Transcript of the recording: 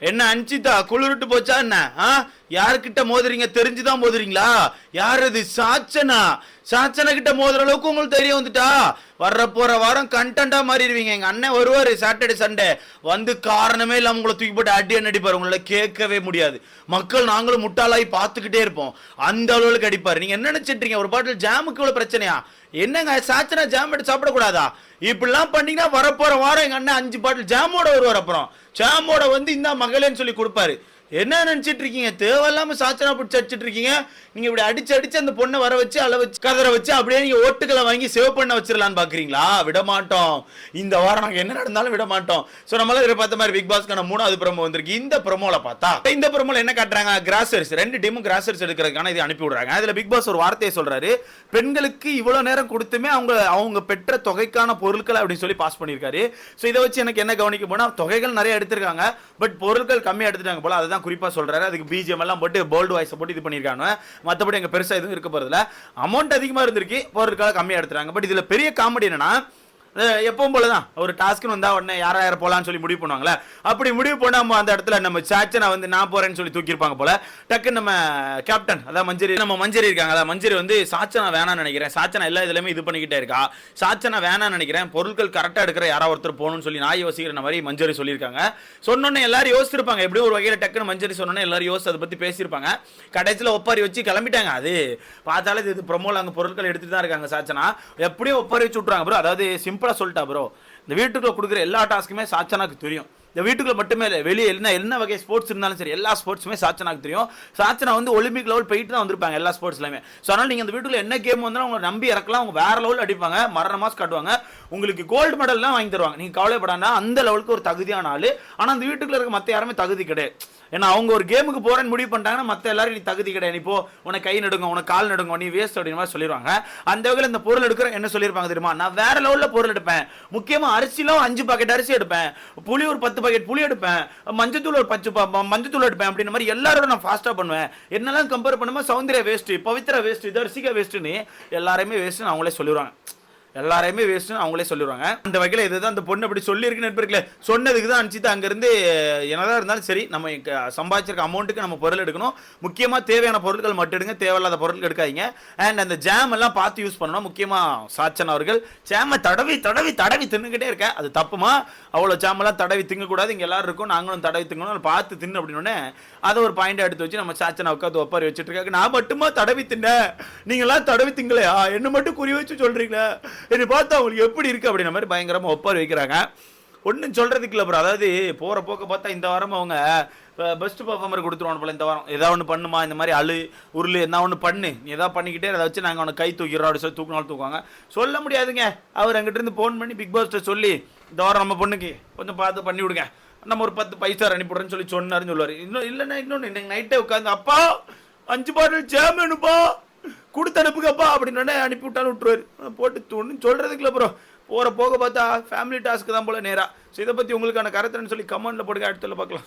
என்ன அஞ்சிதா? குளிர்ட்டு போச்சா என்ன? ஆ? யாருக்கிட்ட மோதுறீங்க? தெரிஞ்சுதான் மோதுறீங்களா? யார் அது? சாச்சனா? சாச்சனை கிட்ட மோதுற அளவுக்கு உங்களுக்கு தெரிய வந்துட்டா? வர்ற போற வாரம் கண்டென்ட்டா மாறிடுவீங்க. எங்க அண்ணன் வருவாரு சாட்டர்டே சண்டே வந்து காரணமே இல்லாம உங்களை தூக்கி போட்டு அடி அடிப்பாரு. உங்களை கேட்கவே முடியாது. மக்கள் நாங்களும் முட்டாளாகி பார்த்துக்கிட்டே இருப்போம். அந்த அளவுக்கு அடிப்பாரு. நீங்க என்ன நினைச்சிட்டு ஒரு பாட்டில் ஜாமுக்கு இவ்வளவு பிரச்சனையா? என்னங்க சாச்சனா ஜாம் எடுத்து சாப்பிடக்கூடாதா? இப்படிலாம் பண்ணீங்கன்னா வரப்போற வாரம் எங்க அண்ணன் அஞ்சு பாட்டில் ஜாமோட வருவார் அப்புறம். சாமோட வந்து இந்த மகளேன்னு சொல்லி கொடுப்பாரு. என்ன நினைச்சிட்டு இருக்கீங்க தேவையில்லாம சாச்சனா பிடிச்சி அடிச்சிட்டு இருக்கீங்க நீங்க இப்படி அடிச்சு அடிச்சு அந்த பொண்ணை வர வச்சு அள வச்சு கதற வச்சு அப்படியே நீங்க ஓட்டுகளை வாங்கி சேவ் பண்ண வச்சிடலான்னு பாக்குறீங்களா? விட மாட்டோம் இந்த வாரம் நாங்க என்ன நடந்தாலும் விட மாட்டோம் சோ நம்மள பார்த்த மாதிரி பிக் பாஸ்க்கான மூணாவது ப்ரோமோ வந்திருக்கு. இந்த ப்ரோமோல பார்த்தா இந்த ப்ரோமோல என்ன காட்டுறாங்க? கிராசர்ஸ் ரெண்டு டீமும் கிராசர்ஸ் எடுக்கிறதுக்கான இது அனுப்பி விடுறாங்க. அதுல பிக் பாஸ் ஒரு வார்த்தையை சொல்றாரு. பெண்களுக்கு இவ்வளவு நேரம் கொடுத்துமே அவங்க அவங்க பெற்ற தொகைக்கான பொருட்கள் அப்படின்னு சொல்லி பாஸ் பண்ணியிருக்காரு. ஸோ இதை வச்சு எனக்கு என்ன கவனிக்க போனா தொகைகள் நிறைய எடுத்திருக்காங்க. பட் பொருட்கள் கம்மியா எடுத்துட்டாங்க போல. அதுதான் குறிப்பா சொல்றாரு. அதுக்கு பிஜிஎம் எல்லாம் போட்டு போல்டு வாய்ஸ் போட்டு இது பண்ணியிருக்காங்க. மற்றபடி எங்க பெருசா எதுவும் இருக்க போறதுல அமௌண்ட் அதிகமா இருந்திருக்கு. போகிறதுக்காக கம்மியா எடுத்துறாங்க பட் இதுல பெரிய காமெடி என்னன்னா எப்பவும் போல தான் ஒரு டாஸ்க்னு வந்தா உடனே யாரா யார போகலான்னு சொல்லி முடிவு பண்ணுவாங்களே அப்படி முடிவு பண்ணாம அந்த இடத்துல நம்ம சாச்சனை வந்து நான் போறேன்னு சொல்லி தூக்கியிருப்பாங்க போல. டக்கு நம்ம கேப்டன் அதான் மஞ்சரி நம்ம மஞ்சரி இருக்காங்க. அதான் மஞ்சரி வந்து சாச்சனா வேணாம்னு நினைக்கிறேன். சாச்சனா எல்லா இதுலயுமே இது பண்ணிக்கிட்டே இருக்கா. சாச்சனா வேணாம்னு நினைக்கிறேன். பொருட்கள் கரெக்டா எடுக்கிற யாரா ஒருத்தர் போகணும்னு சொல்லி நான் யோசிக்கிற மாதிரி மஞ்சரி சொல்லியிருக்காங்க. சொன்னோன்னே எல்லாரும் யோசிச்சிருப்பாங்க. எப்படியும் ஒரு வகையில டக்குன்னு மஞ்சரி சொன்னோன்னே எல்லாரும் யோசிச்சு அதை பத்தி பேசியிருப்பாங்க. கடைசியில் ஒப்பாரி வச்சு கிளம்பிட்டாங்க அது. பார்த்தாலே இது ப்ரொமோல அங்க பொருட்கள் எடுத்துட்டு தான் இருக்காங்க சாச்சனா எப்படியும் ஒப்பாரி வச்சு விட்றாங்க ப்ரோ அதாவது சிம்பிள் சொல்லிட்டா ப்ரோ இந்த வீட்டுக்குள்ள கொடுக்குற எல்லா டாஸ்க்குமே சாச்சனாக்கு தெரியும். இந்த வீட்டுக்குள்ள மட்டுமே இல்லை வெளியே என்ன என்ன வகை ஸ்போர்ட்ஸ் இருந்தாலும் சரி எல்லா ஸ்போர்ட்ஸுமே சாச்சனாக்கு தெரியும். சாச்சனா வந்து ஒலிம்பிக் லெவல் போயிட்டு தான் வந்திருப்பாங்க எல்லா ஸ்போர்ட்ஸ்லையுமே ஸோ அதனால் நீங்கள் இந்த வீட்டுக்குள்ள என்ன கேம் வந்தாலும் உங்களை நம்பி இறக்கலாம் அவங்க வேற லெவல் அடிப்பாங்க மரண மாஸ் காட்டுவாங்க. உங்களுக்கு கோல்டு மெடல்லாம் வாங்கி தருவாங்க. நீங்கள் கவலைப்படாண்டா அந்த லெவலுக்கு ஒரு தகுதியான ஆள். ஆனால் அந்த வீட்டுக்குள்ள இருக்க மற்ற யாருமே தகுதி கிடையாது. ஏன்னா அவங்க ஒரு கேமுக்கு போறேன்னு முடிவு பண்ணிட்டாங்கன்னா மற்ற எல்லாரும் நீ தகுதி கிடையாது. நீ போ உனக்கு கை நடுங்க உனக்கு கால் நடுங்க நீ வேஸ்ட் அப்படின்ற மாதிரி சொல்லிடுவாங்க அந்த வகையில் இந்த பொருள் எடுக்கிற என்ன சொல்லியிருப்பாங்க தெரியுமா? நான் வேற லெவலில் பொருள் எடுப்பேன். முக்கியமாக அரிசிலாம் அஞ்சு பாக்கெட் அரிசி எடுப்பேன். புளி ஒரு பத்து பாக்கெட் புளி எடுப்பேன். மஞ்சத்தூள் ஒரு பத்து பா- மஞ்சத்தூள் எடுப்பேன் அப்படின்ற மாதிரி எல்லாரோட நான் ஃபாஸ்ட்டாக பண்ணுவேன். என்னெல்லாம் கம்பேர் பண்ணும்போது சௌந்தர்யா வேஸ்ட் பவித்ரா வேஸ்ட் தர்சிகா வேஸ்ட்டுன்னு எல்லாருமே வேஸ்ட்டுன்னு அவங்களே சொல்லிடுவாங்க எல்லாரையுமே வேஸ்ட்னு அவங்களே சொல்லிடுவாங்க அந்த வகையில் இதுதான் அந்த பொண்ணு அப்படி சொல்லியிருக்கு நண்பர்களே சொன்னதுக்கு தான் அனுப்பிச்சு அங்கேருந்து என்னதான் இருந்தாலும் சரி நம்ம சம்பாதிச்சிருக்க அமௌண்ட்டுக்கு நம்ம பொருள் எடுக்கணும். முக்கியமாக தேவையான பொருட்கள் மட்டும் எடுங்க தேவையில்லாத பொருட்கள் எடுக்காதீங்க. அண்ட் அந்த ஜாம் எல்லாம் பார்த்து யூஸ் பண்ணணும். முக்கியமாக சாச்சன் அவர்கள் ஜாமை தடவி தடவி தடவி தின்னுக்கிட்டே இருக்கேன். அது தப்புமா? அவ்வளோ ஜாமெல்லாம் தடவி திங்கக்கூடாது. இங்கே எல்லாரும் இருக்கும் நாங்களும் தடவி திங்கணும். பார்த்து தின்னு அப்படின்னோடனே அதை ஒரு பாயிண்ட் எடுத்து வச்சு நம்ம சாச்சனை உட்காந்து ஒப்பாரி வச்சுட்டு இருக்காங்க. நான் மட்டுமா தடவி தின்னேன்? நீங்களாம் தடவி திங்கலையா? என்ன மட்டும் குறி வச்சு சொல்கிறீங்களே என்னை பார்த்தா அவங்களுக்கு எப்படி இருக்குது அப்படின்ற மாதிரி பயங்கரமாக ஒப்பார் வைக்கிறாங்க. ஒன்றும் சொல்கிறதுக்கு இல்லை ப்ரோ அதாவது போகிற போக்க பார்த்தா இந்த வாரம் அவங்க பெஸ்ட் பர்ஃபார்மர் கொடுத்துருவாங்க போல இந்த வாரம். ஏதாவது ஒன்று பண்ணுமா? இந்த மாதிரி அழு உருளு என்ன ஒன்று பண்ணு. நீ ஏதாவது பண்ணிக்கிட்டே அதை வச்சு நாங்கள் அவனை கை தூக்கிறோம் அப்படி சொல்லி தூக்கினாலும் தூக்குவாங்க. சொல்ல முடியாதுங்க. அவர் அங்கிட்டிருந்து ஃபோன் பண்ணி பிக் பாஸ்ட்டை சொல்லி இந்த வாரம் நம்ம பொண்ணுக்கு கொஞ்சம் பார்த்து பண்ணி விடுங்க. நம்ம ஒரு பத்து பைசா அனுப்பிடுறேன்னு சொல்லி சொன்னாருன்னு சொல்லுவார். இன்னும் இல்லைன்னா இன்னொன்று இன்னைக்கு நைட்டே உட்காந்து அப்பா அஞ்சு பாட்டில் ஜாம் வேணுப்பா கொடுத்து அனுப்புங்கப்பா அப்படின்னு அனுப்பி விட்டான்னு விட்டுருவாரு. போட்டு தூணுன்னு சொல்றதுக்கு அப்புறம் ப்ரோ போகிற போக பார்த்தா ஃபேமிலி டாஸ்க்கு தான் போல நேராக ஸோ இதை பற்றி உங்களுக்கான கருத்துன்னு சொல்லி கமெண்ட்டில் போடுங்க. அடுத்த பார்க்கலாம்.